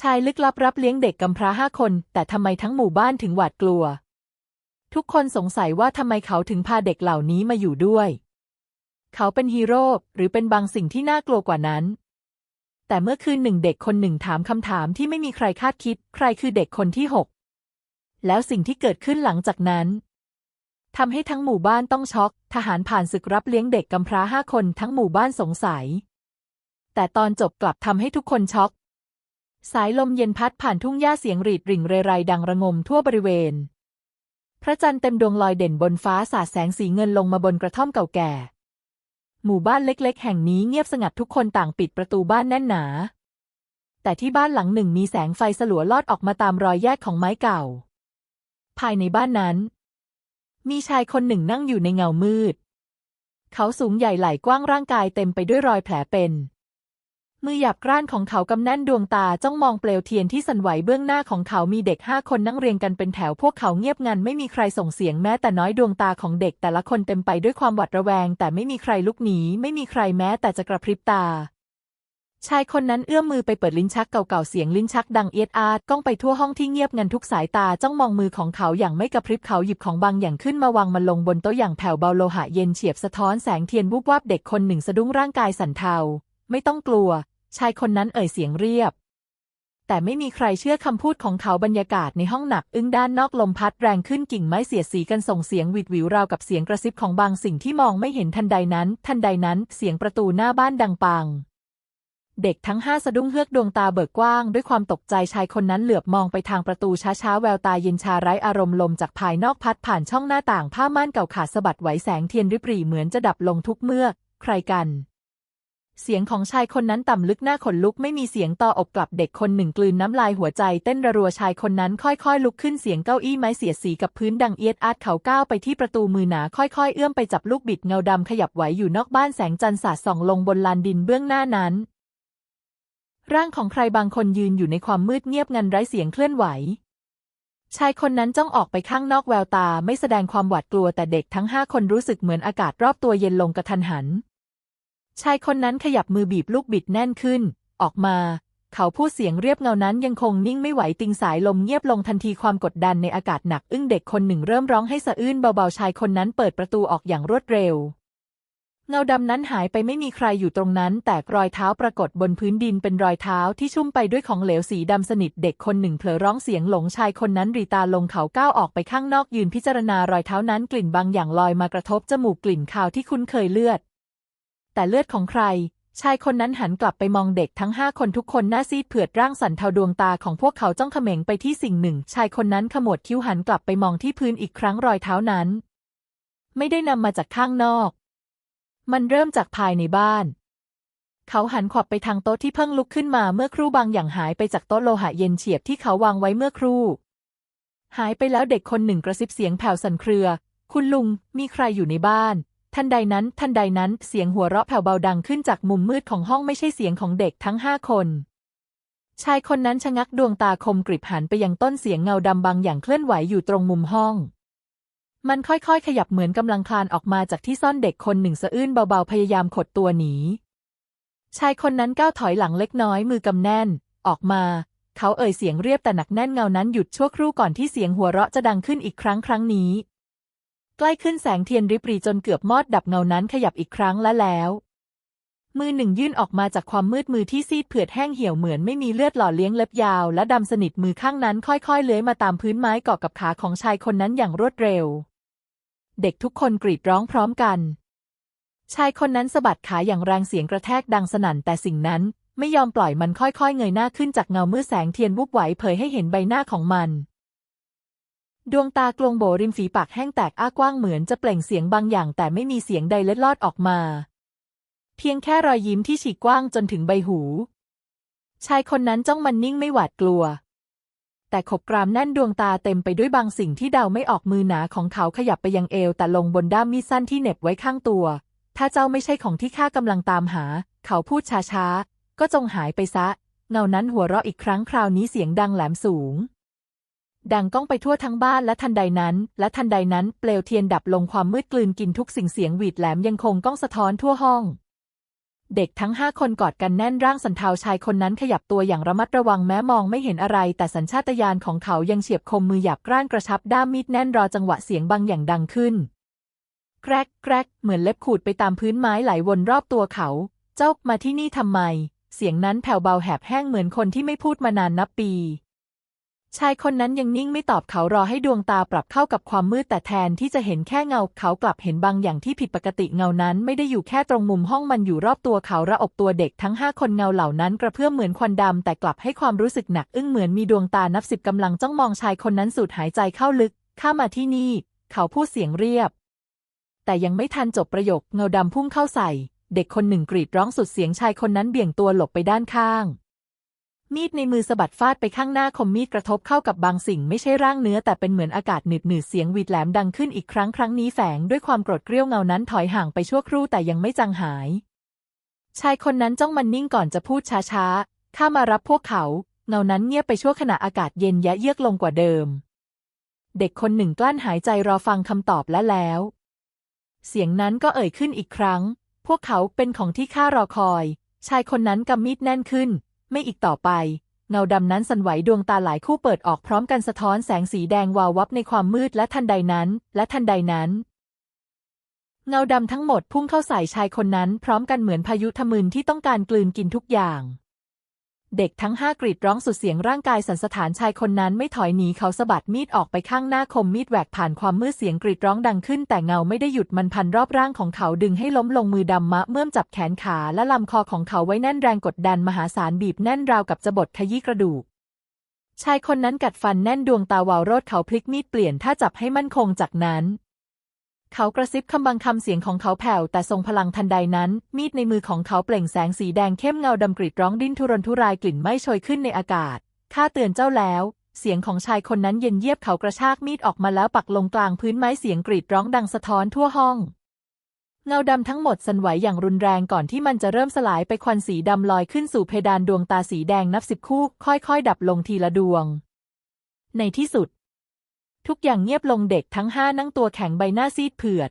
ชายลึกลับรับเลี้ยงเด็กกำพร้าห้าคน แต่ทำไมทั้งหมู่บ้านถึงหวาดกลัว ทุกคนสงสัยว่าทำไมเขาถึงพาเด็กเหล่านี้มาอยู่ด้วย เขาเป็นฮีโร่หรือเป็นบางสิ่งที่น่ากลัวกว่านั้น แต่เมื่อคืนหนึ่งเด็กคนหนึ่งถามคำถามที่ไม่มีใครคาดคิด ใครคือเด็กคนที่หกแล้วสิ่งที่เกิดขึ้นหลังจากนั้นทำให้ทั้งหมู่บ้านต้องช็อก ทหารผ่านศึกรับเลี้ยงเด็กกำพร้าห้าคนทั้งหมู่บ้านสงสัย แต่ตอนจบกลับทำให้ทุกคนช็อก สายลมเย็นพัดผ่านทุ่งหญ้าเสียงรีดริ่งเรไรดังระงมทั่วบริเวณ พระจันทร์เต็มดวงลอยเด่นบนฟ้าสาดแสงสีเงินลงมาบนกระท่อมเก่าแก่ หมู่บ้านเล็กๆ แห่งนี้เงียบสงัดทุกคนต่างปิดประตูบ้านแน่นหนา แต่ที่บ้านหลังหนึ่งมีแสงไฟสลัวลอดออกมาตามรอยแยกของไม้เก่า ภายในบ้านนั้น มีชายคนหนึ่งนั่งอยู่ในเงามืด เขาสูงใหญ่ไหล่กว้างร่างกายเต็มไปด้วยรอยแผลเป็น มือหยาบกร้านของเขากำแน่นดวงตาจ้องมองเปลวเทียนที่สั่นไหวเบื้องหน้าของเขามีเด็กห้าคนนั่งเรียงกันเป็นแถวพวกเขาเงียบงันไม่มีใครส่งเสียงแม้แต่น้อยดวงตาของเด็กแต่ละคนเต็มไปด้วยความหวาดระแวง แต่ไม่มีใครลุกหนีไม่มีใครแม้แต่จะกระพริบตา ชายคนนั้นเอื้อมมือไปเปิดลิ้นชักเก่าๆเสียงลิ้นชักดังเอียดอาดก้องไปทั่วห้องที่เงียบงันทุกสายตาจ้องมองมือของเขาอย่างไม่กระพริบเขาหยิบของบางอย่างขึ้นมาวางมันลงบนโต๊ะอย่างแผ่วเบาโลหะเย็นเฉียบสะท้อนแสงเทียนวูบวาบเด็กคนหนึ่งสะดุ้งร่างกายสั่นเทาไม่ต้องกลัว ชายคนนั้นเอ่ยเสียงเรียบ แต่ไม่มีใครเชื่อคำพูดของเขาบรรยากาศในห้องหนักอึ้งด้านนอกลมพัดแรงขึ้นกิ่งไม้เสียดสีกันส่งเสียงหวิดหวิวราวกับเสียงกระซิบของบางสิ่งที่มองไม่เห็นทันใดนั้น ทันใดนั้นเสียงประตูหน้าบ้านดังปังเด็กทั้งห้าสะดุ้งเฮือกดวงตาเบิกกว้าง ด้วยความตกใจชายคนนั้นเหลือบมองไปทางประตูช้าๆ แววตาเย็นชาไร้อารมณ์ลมจากภายนอกพัดผ่านช่องหน้าต่างผ้าม่านเก่าขาดสะบัดไหวแสงเทียนริบหรี่เหมือนจะดับลงทุกเมื่อ ใครกัน เสียงของชายคนนั้นต่ำลึกหน้าขนลุกไม่มีเสียงต่ออบกลับเด็กคนหนึ่งกลืนน้ำลายหัวใจเต้นระรัวชายคนนั้นค่อยๆ ลุกขึ้นเสียงเก้าอี้ไม้เสียดสีกับพื้นดังเอียดอาดเขาก้าวไปที่ประตูมือหนาค่อยๆ เอื้อมไปจับลูกบิดเงาดำขยับไหวอยู่นอกบ้านแสงจันทร์สาดส่องลงบนลานดินเบื้องหน้านั้น ร่างของใครบางคนยืนอยู่ในความมืดเงียบงันไร้เสียงเคลื่อนไหวชายคนนั้นจ้องออกไปข้างนอกแววตาไม่แสดงความหวาดกลัวแต่เด็กทั้งห้าคนรู้สึกเหมือนอากาศรอบตัวเย็นลงกระทันหัน ชายคนนั้นขยับมือบีบลูกบิดแน่นขึ้น ออกมา เขาพูดเสียงเรียบเงานั้นยังคงนิ่งไม่ไหวติงสายลมเงียบลงทันทีความกดดันในอากาศหนักอึ้งเด็กคนหนึ่งเริ่มร้องให้สะอื้นเบาๆชายคนนั้นเปิดประตูออกอย่างรวดเร็ว เงาดำนั้นหายไปไม่มีใครอยู่ตรงนั้น แต่รอยเท้าปรากฏบนพื้นดินเป็นรอยเท้าที่ชุ่มไปด้วยของเหลวสีดำสนิทเด็กคนหนึ่งเผลอร้องเสียงหลงชายคนนั้นรีตาลงเขาก้าวออกไปข้างนอกยืนพิจารณารอยเท้านั้นกลิ่นบางอย่างลอยมากระทบจมูกกลิ่นคาวที่คุ้นเคยเลือด แต่เลือดของใคร ชายคนนั้นหันกลับไปมองเด็กทั้งห้าคนทุกคนหน้าซีดเผือดร่างสั่นเทาดวงตาของพวกเขาจ้องเขม็งไปที่สิ่งหนึ่ง ชายคนนั้นขมวดคิ้วหันกลับไปมองที่พื้นอีกครั้งรอยเท้านั้น ไม่ได้นำมาจากข้างนอก มันเริ่มจากภายในบ้านเขาหันขวับไปทางโต๊ะที่เพิ่งลุกขึ้นมาเมื่อครู่บางอย่างหายไปจากโต๊ะโลหะเย็นเฉียบที่เขาวางไว้เมื่อครู่ หายไปแล้วเด็กคนหนึ่งกระซิบเสียงแผ่วสั่นเครือ คุณลุงมีใครอยู่ในบ้าน ทันใดนั้น ทันใดนั้นเสียงหัวเราะแผ่วเบาดังขึ้นจากมุมมืดของห้องไม่ใช่เสียงของเด็กทั้งห้าคน ชายคนนั้นชะงักดวงตาคมกริบหันไปยังต้นเสียงเงาดำบางอย่างเคลื่อนไหวอยู่ตรงมุมห้อง มันค่อยๆ ขยับเหมือนกำลังคลานออกมาจากที่ซ่อนเด็กคนหนึ่งสะอื้นเบาๆพยายามขดตัวหนี ชายคนนั้นก้าวถอยหลังเล็กน้อยมือกำแน่น ออกมา เขาเอ่ยเสียงเรียบแต่หนักแน่นเงานั้นหยุดชั่วครู่ก่อนที่เสียงหัวเราะจะดังขึ้นอีกครั้งครั้งนี้ ใกล้ขึ้นแสงเทียนริบหรีจนเกือบมอดดับเงานั้นขยับอีกครั้งและแล้ว มือหนึ่งยื่นออกมาจากความมืดมือที่ซีดเผือดแห้งเหี่ยวเหมือนไม่มีเลือดหล่อเลี้ยงเล็บยาว และดำสนิทมือข้างนั้นค่อยๆ เลื้อยมาตามพื้นไม้เกาะกับขาของชายคนนั้นอย่างรวดเร็ว เด็กทุกคนกรีดร้องพร้อมกัน ชายคนนั้นสะบัดขาอย่างแรงเสียงกระแทกดังสนั่นแต่สิ่งนั้นไม่ยอมปล่อยมันค่อยๆ เงยหน้าขึ้นจากเงามื่อแสงเทียนวุบไหวเผยให้เห็นใบหน้าของมัน ดวงตากลวงโบริมฝีปากแห้งแตกอ้ากว้างเหมือนจะเปล่งเสียงบางอย่าง แต่ไม่มีเสียงใดเล็ดลอดออกมา เพียงแค่รอยยิ้มที่ฉีกกว้างจนถึงใบหู ชายคนนั้นจ้องมันนิ่งไม่หวาดกลัว แต่ขบกรามแน่นดวงตาเต็มไปด้วยบางสิ่งที่เดาไม่ออกมือหนาของเขาขยับไปยังเอว แต่ลงบนด้ามมีดสั้นที่เหน็บไว้ข้างตัว ถ้าเจ้าไม่ใช่ของที่ข้ากำลังตามหา เขาพูดช้าๆก็จงหายไปซะเงานั้นหัวเราะอีกครั้งคราวนี้เสียงดังแหลมสูง ดังก้องไปทั่วทั้งบ้านและทันใดนั้น และทันใดนั้นเปลวเทียนดับลงความมืดกลืนกินทุกสิ่งเสียงหวีดแหลมยังคงก้องสะท้อนทั่วห้อง เด็กทั้งห้าคนกอดกันแน่นร่างสันเทาชายคนนั้นขยับตัวอย่างระมัดระวังแม้มองไม่เห็นอะไร แต่สัญชาตญาณของเขายังเฉียบคมมือหยาบกร้านกระชับด้ามมีดแน่นรอจังหวะเสียงบางอย่างดังขึ้น แกรกแกรกเหมือนเล็บขูดไปตามพื้นไม้ไหลวนรอบตัวเขา เจ้ามาที่นี่ทำไม เสียงนั้นแผ่วเบาแหบแห้งเหมือนคนที่ไม่พูดมานานนับปี ชายคนนั้นยังนิ่งไม่ตอบเขารอให้ดวงตาปรับเข้ากับความมืดแต่แทนที่จะเห็นแค่เงา เขากลับเห็นบางอย่างที่ผิดปกติเงานั้นไม่ได้อยู่แค่ตรงมุมห้องมันอยู่รอบตัวเขาระอบตัวเด็กทั้งห้าคนเงาเหล่านั้นกระเพื่อมเหมือนควันดำแต่กลับให้ความรู้สึกหนักอึ้งเหมือนมีดวงตานับสิบกำลังจ้องมองชายคนนั้นสูดหายใจเข้าลึกข้ามาที่นี่ เขาพูดเสียงเรียบ แต่ยังไม่ทันจบประโยคเงาดำพุ่งเข้าใส่ เด็กคนหนึ่งกรีดร้องสุดเสียงชายคนนั้นเบี่ยงตัวหลบไปด้านข้าง มีดในมือสะบัดฟาดไปข้างหน้าคมมีดกระทบเข้ากับบางสิ่งไม่ใช่ร่างเนื้อแต่เป็นเหมือนอากาศหนืดหนืดเสียงหวีดแหลมดังขึ้นอีกครั้งครั้งนี้แฝงด้วยความโกรธเกรี้ยวเงานั้นถอยห่างไปชั่วครู่แต่ยังไม่จางหาย ชายคนนั้นจ้องมันนิ่งก่อนจะพูดช้าๆ ข้ามารับพวกเขา เงานั้นเงียบไปชั่วขณะอากาศเย็นยะเยือกลงกว่าเดิม เด็กคนหนึ่งกลั้นหายใจรอฟังคำตอบและแล้ว เสียงนั้นก็เอ่ยขึ้นอีกครั้ง พวกเขาเป็นของที่ข้ารอคอย ชายคนนั้นกำมีดแน่นขึ้น ไม่อีกต่อไป เงาดำนั้นสั่นไหวดวงตาหลายคู่เปิดออกพร้อมกันสะท้อนแสงสีแดงวาววับในความมืดและทันใดนั้น และทันใดนั้น เงาดำทั้งหมดพุ่งเข้าใส่ชายคนนั้นพร้อมกันเหมือนพายุทะมึนที่ต้องการกลืนกินทุกอย่าง เด็กทั้งห้ากรีดร้องสุดเสียงร่างกายสันสถานชายคนนั้นไม่ถอยหนีเขาสะบัดมีดออกไปข้างหน้าคมมีดแหวกผ่านความมืดเสียงกรีดร้องดังขึ้น แต่เงาไม่ได้หยุดมันพันรอบร่างของเขาดึงให้ล้มลงมือดำมะเมื่อมจับแขนขาและลำคอของเขาไว้แน่นแรงกดดันมหาศาลบีบแน่นราวกับจะบดขยี้กระดูกชายคนนั้นกัดฟันแน่นดวงตาวาวโรดเขาพลิกมีดเปลี่ยนถ้าจับให้มั่นคงจากนั้น เขากระซิบคำบางคำเสียงของเขาแผ่วแต่ทรงพลังทันใดนั้น มีดในมือของเขาเปล่งแสงสีแดงเข้มเงาดำกรีดร้องดิ้นทุรนทุรายกลิ่นไม้โชยขึ้นในอากาศ ข้าเตือนเจ้าแล้ว เสียงของชายคนนั้นเย็นเยียบเขากระชากมีดออกมาแล้วปักลงกลางพื้นไม้เสียงกรีดร้องดังสะท้อนทั่วห้อง เงาดำทั้งหมดสั่นไหวอย่างรุนแรงก่อนที่มันจะเริ่มสลายไปควันสีดำลอยขึ้นสู่เพดานดวงตาสีแดงนับสิบคู่ ค่อยๆ ดับลงทีละดวง ในที่สุด ทุกอย่างเงียบลงเด็กทั้งห้านั่งตัวแข็งใบหน้าซีดเผือด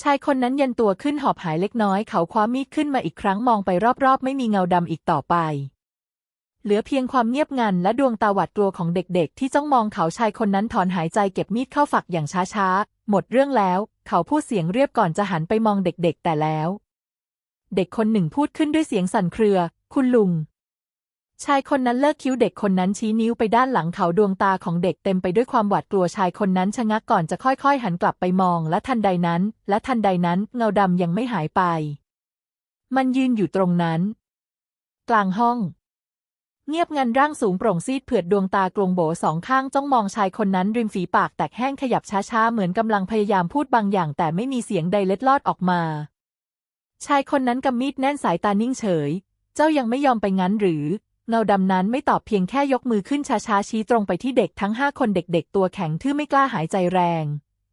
ชายคนนั้นยันตัวขึ้นหอบหายเล็กน้อย เขาคว้ามีดขึ้นมาอีกครั้งมองไปรอบๆ ไม่มีเงาดำอีกต่อไป เหลือเพียงความเงียบงันและดวงตาหวาดกลัวของเด็กๆ ที่จ้องมองเขาชายคนนั้นถอนหายใจเก็บมีดเข้าฝักอย่างช้าๆ หมดเรื่องแล้ว เขาพูดเสียงเรียบก่อนจะหันไปมองเด็กๆ แต่แล้ว เด็กคนหนึ่งพูดขึ้นด้วยเสียงสั่นเครือ คุณลุง ชายคนนั้นเลิกคิ้วเด็กคนนั้นชี้นิ้วไปด้านหลังเขาดวงตาของเด็กเต็มไปด้วยความหวาดกลัวชายคนนั้นชะงักก่อนจะค่อยๆ หันกลับไปมอง และทันใดนั้น และทันใดนั้นเงาดำยังไม่หายไป มันยืนอยู่ตรงนั้น กลางห้อง เงียบงันร่างสูงโปร่งซีดเผือดดวงตากลวงโบสองข้างจ้องมองชายคนนั้นริมฝีปากแตกแห้งขยับช้าๆเหมือนกำลังพยายามพูดบางอย่าง แต่ไม่มีเสียงใดเล็ดลอดออกมา ชายคนนั้นกำมีดแน่นสายตานิ่งเฉย เจ้ายังไม่ยอมไปงั้นหรือ เงาดำนั้นไม่ตอบเพียงแค่ยกมือขึ้นช้าๆชี้ตรงไปที่เด็กทั้งห้าคนเด็กๆ ตัวแข็งทื่อไม่กล้าหายใจแรง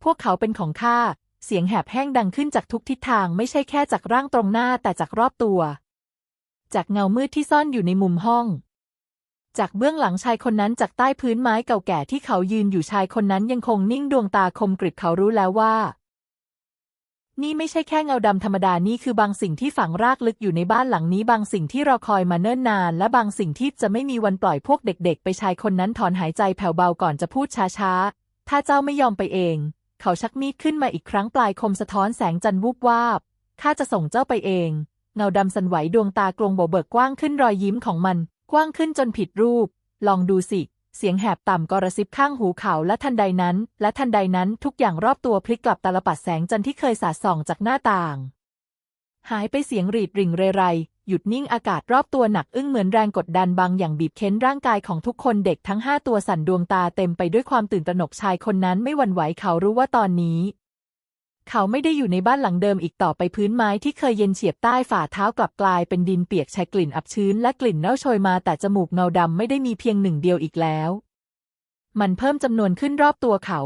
พวกเขาเป็นของข้า เสียงแหบแห้งดังขึ้นจากทุกทิศทางไม่ใช่แค่จากร่างตรงหน้าแต่จากรอบตัว จากเงามืดที่ซ่อนอยู่ในมุมห้อง จากเบื้องหลังชายคนนั้นจากใต้พื้นไม้เก่าแก่ที่เขายืนอยู่ชายคนนั้นยังคงนิ่งดวงตาคมกริบเขารู้แล้วว่า นี่ไม่ใช่แค่เงาดำธรรมดานี่คือบางสิ่งที่ฝังรากลึกอยู่ในบ้านหลังนี้ บางสิ่งที่รอคอยมาเนิ่นนาน และบางสิ่งที่จะไม่มีวันปล่อยพวกเด็ก ๆ ไปชายคนนั้นถอนหายใจแผ่วเบาก่อนจะพูดช้าๆ ถ้าเจ้าไม่ยอมไปเอง เขาชักมีดขึ้นมาอีกครั้งปลายคมสะท้อนแสงจันทร์วูบวาบข้าจะส่งเจ้าไปเอง เงาดำสันไหวดวงตากลงโบเบิกกว้างขึ้นรอยยิ้มของมัน กว้างขึ้นจนผิดรูป ลองดูสิ เสียงแหบต่ำกระซิบข้างหูเขาและทันใดนั้น และทันใดนั้นทุกอย่างรอบตัวพลิกกลับตาลปัดแสงจันทร์ที่เคยสาดส่องจากหน้าต่าง หายไปเสียงรีดริ่งเรไร หยุดนิ่งอากาศรอบตัวหนักอึ้งเหมือนแรงกดดันบางอย่างบีบเค้นร่างกายของทุกคนเด็กทั้งห้าตัวสั่นดวงตาเต็มไปด้วยความตื่นตระหนกชายคนนั้นไม่หวั่นไหวเขารู้ว่าตอนนี้ เขาไม่ได้อยู่ในบ้านหลังเดิมอีกต่อไปพื้นไม้ที่เคยเย็นเฉียบใต้ฝ่าเท้ากลับกลายเป็นดินเปียกชายกลิ่นอับชื้นและกลิ่นเน่าโชยมาแต่จมูกเงาดำไม่ได้มีเพียงหนึ่งเดียวอีกแล้ว มันเพิ่มจำนวนขึ้นรอบตัวเขา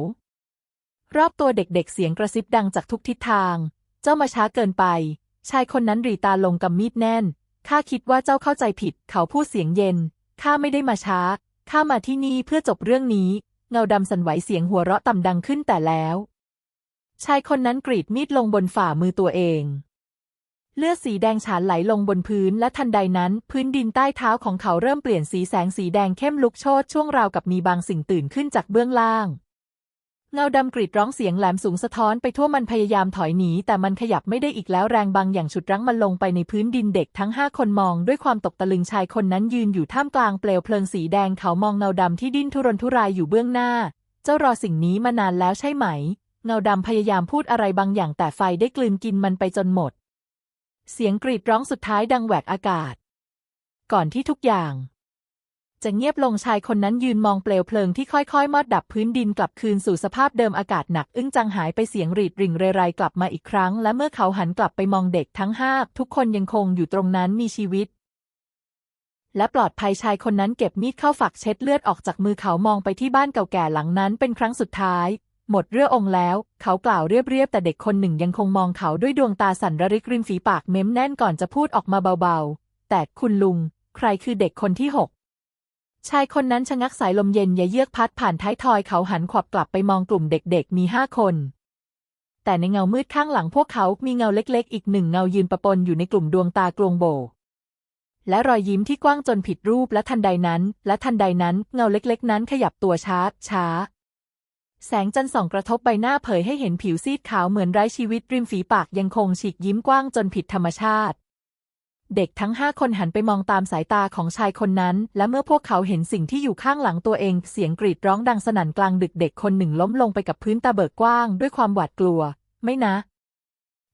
รอบตัวเด็กๆเสียงกระซิบดังจากทุกทิศทาง เจ้ามาช้าเกินไป ชายคนนั้นรีตาลงกำมีดแน่น ข้าคิดว่าเจ้าเข้าใจผิด เขาพูดเสียงเย็น ข้าไม่ได้มาช้า ข้ามาที่นี่เพื่อจบเรื่องนี้ เงาดำสั่นไหวเสียงหัวเราะต่ำดังขึ้นแต่แล้ว ชายคนนั้นกรีดมีดลงบนฝ่ามือตัวเอง เลือดสีแดงฉานไหลลงบนพื้นและทันใดนั้น พื้นดินใต้เท้าของเขาเริ่มเปลี่ยนสีแสงสีแดงเข้มลุกโชนช่วงราวกับมีบางสิ่งตื่นขึ้นจากเบื้องล่าง เงาดำกรีดร้องเสียงแหลมสูงสะท้อนไปทั่วมันพยายามถอยหนี แต่มันขยับไม่ได้อีกแล้วแรงบางอย่างฉุดรั้งมันลงไปในพื้นดินเด็กทั้งห้าคนมองด้วยความตกตะลึงชายคนนั้นยืนอยู่ท่ามกลางเปลวเพลิงสีแดงเขามองเงาดำที่ดิ้นทุรนทุรายอยู่เบื้องหน้า เจ้ารอสิ่งนี้มานานแล้วใช่ไหม เงาดำพยายามพูดอะไรบางอย่างแต่ไฟได้กลืนกินมันไปจนหมด เสียงกรีดร้องสุดท้ายดังแหวกอากาศ ก่อนที่ทุกอย่าง จะเงียบลงชายคนนั้นยืนมองเปลวเพลิงที่ค่อยๆ มอดดับพื้นดินกลับคืนสู่สภาพเดิมอากาศหนักอึ้งจังหายไปเสียงรีดริ่งเรไรกลับมาอีกครั้ง และเมื่อเขาหันกลับไปมองเด็กทั้งห้าทุกคนยังคงอยู่ตรงนั้นมีชีวิตและปลอดภัยชายคนนั้นเก็บมีดเข้าฝักเช็ดเลือดออกจากมือเขามองไปที่บ้านเก่าแก่หลังนั้นเป็นครั้งสุดท้าย หมดเรื่ององแล้ว เขากล่าวเรียบๆ แต่เด็กคนหนึ่งยังคงมองเขาด้วยดวงตาสั่นระริกริมฝีปากเม้มแน่นก่อนจะพูดออกมาเบาๆ แต่คุณลุง ใครคือเด็กคนที่หกชายคนนั้นชะงักสายลมเย็นย่าเยือกพัดผ่านท้ายทอยเขาหันขวับกลับไปมองกลุ่มเด็กๆ มีห้าคน แต่ในเงามืดข้างหลังพวกเขามีเงาเล็กๆ อีกหนึ่งเงายืนประปนอยู่ในกลุ่มดวงตากลวงโบ และรอยยิ้มที่กว้างจนผิดรูปและทันใดนั้น และทันใดนั้นเงาเล็กๆ นั้นขยับตัวช้าช้า แสงจันทร์ส่องกระทบใบหน้าเผยให้เห็นผิวซีดขาวเหมือนไร้ชีวิตริมฝีปากยังคงฉีกยิ้มกว้างจนผิดธรรมชาติ เด็กทั้งห้าคนหันไปมองตามสายตาของชายคนนั้น และเมื่อพวกเขาเห็นสิ่งที่อยู่ข้างหลังตัวเองเสียงกรีดร้องดังสนั่นกลางดึกเด็กคนหนึ่งล้มลงไปกับพื้นตาเบิกกว้างด้วยความหวาดกลัว ไม่นะ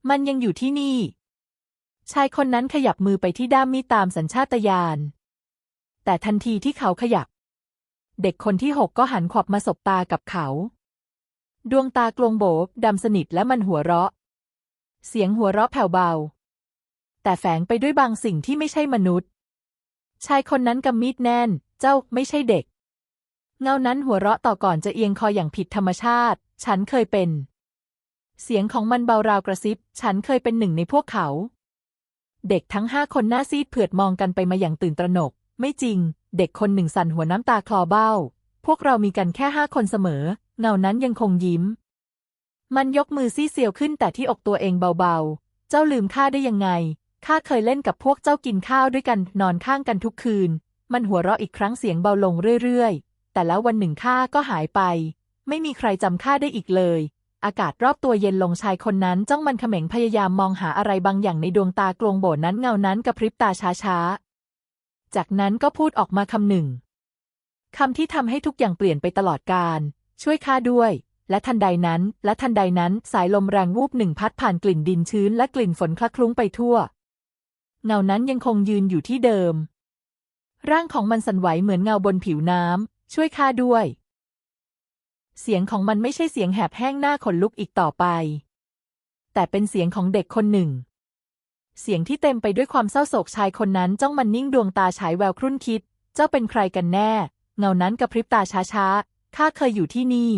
มันยังอยู่ที่นี่ ชายคนนั้นขยับมือไปที่ด้ามมีดตามสัญชาตญาณแต่ทันทีที่เขาขยับ เด็กคนที่หกก็หันขวับมาสบตากับเขา ดวงตากลงโบดำสนิทและมันหัวเราะ เสียงหัวเราะแผ่วเบา แต่แฝงไปด้วยบางสิ่งที่ไม่ใช่มนุษย์ ชายคนนั้นกำมีดแน่น เจ้าไม่ใช่เด็ก เงานั้นหัวเราะต่อก่อนจะเอียงคออย่างผิดธรรมชาติ ฉันเคยเป็น เสียงของมันเบาราวกระซิบ ฉันเคยเป็นหนึ่งในพวกเขา เด็กทั้งห้าคนหน้าซีดเผือดมองกันไปมาอย่างตื่นตระหนก ไม่จริง เด็กคนหนึ่งสั่นหัวน้ำตาคลอเบ้า พวกเรามีกันแค่ห้าคนเสมอ เงานั้นยังคงยิ้ม มันยกมือซี่เซียวขึ้นแต่ที่อกตัวเองเบาๆ เจ้าลืมข้าได้ยังไง ข้าเคยเล่นกับพวกเจ้ากินข้าวด้วยกันนอนข้างกันทุกคืน มันหัวเราะอีกครั้งเสียงเบาลงเรื่อยๆ แต่แล้ววันหนึ่งข้าก็หายไป ไม่มีใครจำข้าได้อีกเลย อากาศรอบตัวเย็นลงชายคนนั้นจ้องมันเขม็งพยายามมองหาอะไรบางอย่างในดวงตากลวงโบนั้นเงานั้นกระพริบตาช้าๆ จากนั้นก็พูดออกมาคำหนึ่งคำที่ทำให้ทุกอย่างเปลี่ยนไปตลอดกาล ช่วยข้าด้วย และทันใดนั้น และทันใดนั้นสายลมแรงวูบหนึ่งพัดผ่านกลิ่นดินชื้นและกลิ่นฝนคละคลุ้งไปทั่ว เงานั้นยังคงยืนอยู่ที่เดิม ร่างของมันสั่นไหวเหมือนเงาบนผิวน้ำ ช่วยข้าด้วย เสียงของมันไม่ใช่เสียงแหบแห้งหน้าขนลุกอีกต่อไป แต่เป็นเสียงของเด็กคนหนึ่ง เสียงที่เต็มไปด้วยความเศร้าโศกชายคนนั้นจ้องมันนิ่งดวงตาฉายแววครุ่นคิด เจ้าเป็นใครกันแน่ เงานั้นกระพริบตาช้าๆ ข้าเคยอยู่ที่นี่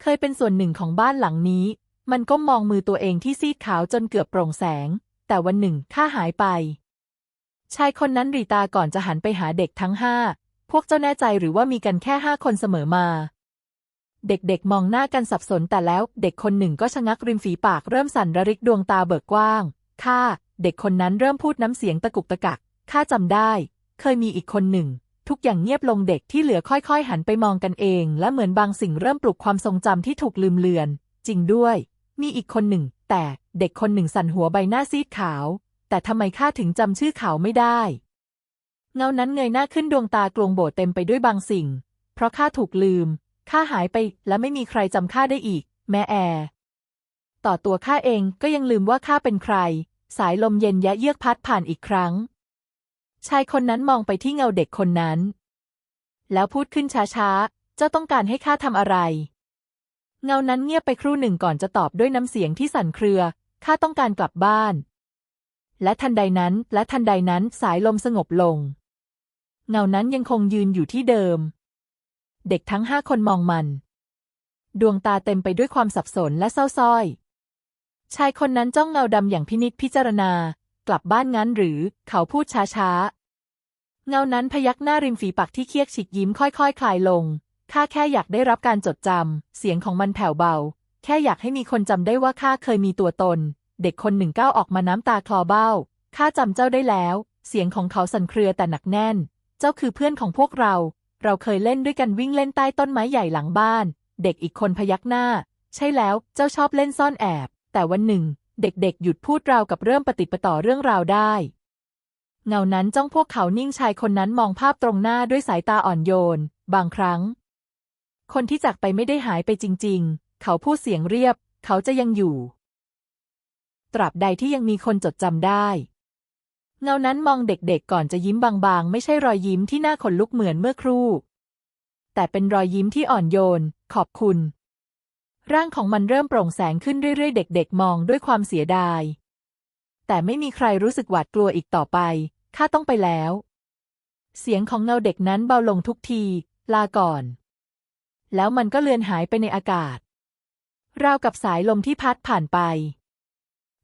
เคยเป็นส่วนหนึ่งของบ้านหลังนี้ มันก้มมองมือตัวเองที่ซีดขาวจนเกือบโปร่งแสง แต่วันหนึ่งข้าหายไป ชายคนนั้นรีตาก่อนจะหันไปหาเด็กทั้งห้า พวกเจ้าแน่ใจหรือว่ามีกันแค่ห้าคนเสมอมา เด็กๆมองหน้ากันสับสนแต่แล้วเด็กคนหนึ่งก็ชะงักริมฝีปากเริ่มสั่นระริกดวงตาเบิกกว้าง ข้า เด็กคนนั้นเริ่มพูดน้ำเสียงตะกุกตะกัก ข้าจำได้ เคยมีอีกคนหนึ่ง ทุกอย่างเงียบลงเด็กที่เหลือค่อยๆ หันไปมองกันเอง และเหมือนบางสิ่งเริ่มปลุกความทรงจำที่ถูกลืมเลือน จริงด้วย มีอีกคนหนึ่ง แต่เด็กคนหนึ่งสั่นหัวใบหน้าซีดขาว แต่ทำไมข้าถึงจำชื่อเขาไม่ได้ เงานั้นเงยหน้าขึ้นดวงตากลวงโบเต็มไปด้วยบางสิ่ง เพราะข้าถูกลืมข้าหายไปและไม่มีใครจำข้าได้อีก แม้แอร์ต่อตัวข้าเองก็ยังลืมว่าข้าเป็นใคร สายลมเย็นแยะเยือกพัดผ่านอีกครั้ง ชายคนนั้นมองไปที่เงาเด็กคนนั้น แล้วพูดขึ้นช้าๆ เจ้าต้องการให้ข้าทำอะไร เงานั้นเงียบไปครู่หนึ่งก่อนจะตอบด้วยน้ำเสียงที่สั่นเครือ ข้าต้องการกลับบ้าน และทันใดนั้น และทันใดนั้นสายลมสงบลง เงานั้นยังคงยืนอยู่ที่เดิม เด็กทั้งห้าคนมองมัน ดวงตาเต็มไปด้วยความสับสนและเศร้าส้อย ชายคนนั้นจ้องเงาดำอย่างพินิจพิจารณา กลับบ้านงั้นหรือ เขาพูดช้าๆ เงานั้นพยักหน้าริมฝีปากที่เคียกฉีกยิ้มค่อยๆคคลายลง ข้าแค่อยากได้รับการจดจำ เสียงของมันแผ่วเบา แค่อยากให้มีคนจำได้ว่าข้าเคยมีตัวตน เด็กคนหนึ่งก้าวออกมาน้ำตาคลอเบ้า ข้าจำเจ้าได้แล้ว เสียงของเขาสั่นเครือแต่หนักแน่น เจ้าคือเพื่อนของพวกเรา เราเคยเล่นด้วยกันวิ่งเล่นใต้ต้นไม้ใหญ่หลังบ้าน เด็กอีกคนพยักหน้า ใช่แล้ว เจ้าชอบเล่นซ่อนแอบ แต่วันหนึ่ง เด็กๆ หยุดพูดราวกับเริ่มปฏิปต่อเรื่องราวได้ เงานั้นจ้องพวกเขานิ่งชายคนนั้นมองภาพตรงหน้าด้วยสายตาอ่อนโยน บางครั้ง คนที่จากไปไม่ได้หายไปจริง ๆ เขาพูดเสียงเรียบ เขาจะยังอยู่ ตราบใดที่ยังมีคนจดจำได้ เงานั้นมองเด็กๆ ก่อนจะยิ้มบางๆ ไม่ใช่รอยยิ้มที่หน่าขนลุกเหมือนเมื่อครู่ แต่เป็นรอยยิ้มที่อ่อนโยน ขอบคุณ ร่างของมันเริ่มโปร่งแสงขึ้นเรื่อยๆ เด็ก ๆ มองด้วยความเสียดาย แต่ไม่มีใครรู้สึกหวาดกลัวอีกต่อไป ข้าต้องไปแล้ว เสียงของเงาเด็กนั้นเบาลงทุกที ลาก่อน แล้วมันก็เลือนหายไปในอากาศ ราวกับสายลมที่พัดผ่านไป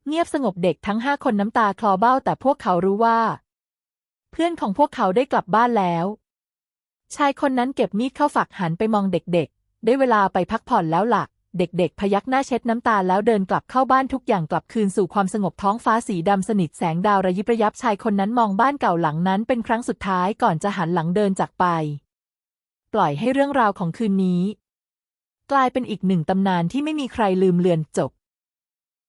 เงียบสงบเด็กทั้งห้าคนน้ำตาคลอเบ้าแต่พวกเขารู้ว่า เพื่อนของพวกเขาได้กลับบ้านแล้ว ชายคนนั้นเก็บมีดเข้าฝักหันไปมองเด็ก ๆ ได้เวลาไปพักผ่อนแล้วหลัก เด็กๆ พยักหน้าเช็ดน้ำตาแล้วเดินกลับเข้าบ้านทุกอย่างกลับคืนสู่ความสงบท้องฟ้าสีดำสนิทแสงดาวระยิบระยับชายคนนั้นมองบ้านเก่าหลังนั้นเป็นครั้งสุดท้ายก่อนจะหันหลังเดินจากไป ปล่อยให้เรื่องราวของคืนนี้ กลายเป็นอีกหนึ่งตำนานที่ไม่มีใครลืมเลือนจบ